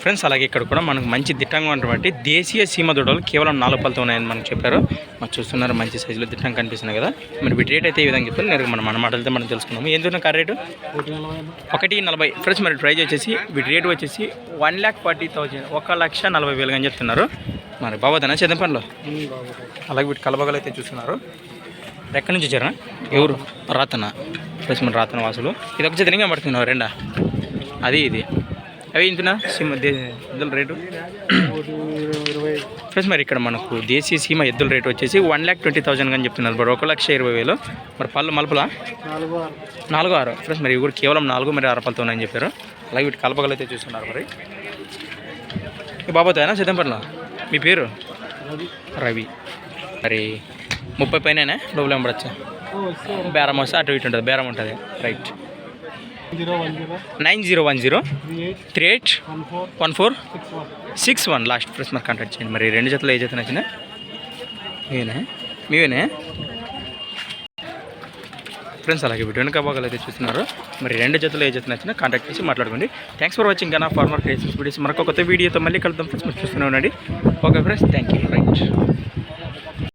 Friends అలాగే ఇక్కడ కూడా మనకు మంచి దిట్టంగా ఉన్నటువంటి దేశీయ సీమ దూడలు కేవలం నాలుగు పళ్ళతో ఉన్నాయని మనకు చెప్పారు. మరి చూస్తున్నారు మంచి సైజులో దిట్టం కనిపిస్తున్నాయి కదా. మరి వీటి రేట్ అయితే ఈ విధంగా చెప్తారు నేరుగా మనం మన మాటలతో మనం తెలుసుకున్నాము ఏం దూరం కార్ రేటు? ఒకటి నలభై. ఫ్రెండ్స్ మరి ప్రైజ్ వచ్చేసి వీటి రేటు వచ్చేసి వన్ ల్యాక్ ఫార్టీ థౌజండ్. ఒక లక్ష నలభై వేలుగా అని చెప్తున్నారు. మరి బాబోదనా చదపంలో అలాగే వీటి కలబగలు అయితే చూస్తున్నారు. ఎక్కడి నుంచి వచ్చారా ఎవరు? రాతన ప్లస్ మన రాతన వాసులు. ఇది ఒక చిత్రంగా పడుతున్నావు రెండా? అది ఇది. అవి ఇంతున్నా సీమ ఎద్దుల రేటు? ఫ్రెండ్స్ మరి ఇక్కడ మనకు దేశీ సీమ ఎద్దుల రేటు వచ్చేసి వన్ ల్యాక్ ట్వంటీ థౌసండ్ అని చెప్తున్నారు మరి. ఒక లక్ష ఇరవై వేలు. మరి పళ్ళు మలుపులా? నాలుగు ఆరు. ఫ్రెండ్స్ మరి ఇవి కూడా కేవలం నాలుగు మరి ఆరు పళ్ళతో ఉన్నాయని చెప్పారు. అలాగే వీటి కలపగలు అయితే చూస్తున్నారు మరి. ఈ బాబోతాయనా సిద్ధంపట్ల మీ పేరు? రవి. మరి ముప్పై పైన డబ్బులు ఎంబడచ్చా బేరం వస్తే అటు ఇటు ఉంటుంది. బేరం ఉంటుంది. Right. Nine zero one zero three eight one four six one last press మరి కాంటాక్ట్ చేయండి. మరి రెండు జతలు ఏ జత నచ్చిన. మీవేనా మీవేనే ఫ్రెండ్స్ అలాగే వెనుక భాగాలు అయితే చూస్తున్నారు. మరి రెండు జతలు ఏ జత నచ్చినా కాంటాక్ట్ చేసి మాట్లాడుకోండి. థ్యాంక్స్ ఫర్ వాచింగ్ గనా ఫార్మర్ క్రియేషన్స్ వీడియోస్ మరొక కొత్త వీడియోతో మళ్ళీ కలుద్దాం. ఫ్రెండ్స్ మీరు చూస్తూనే ఉండండి. Okay friends thank you right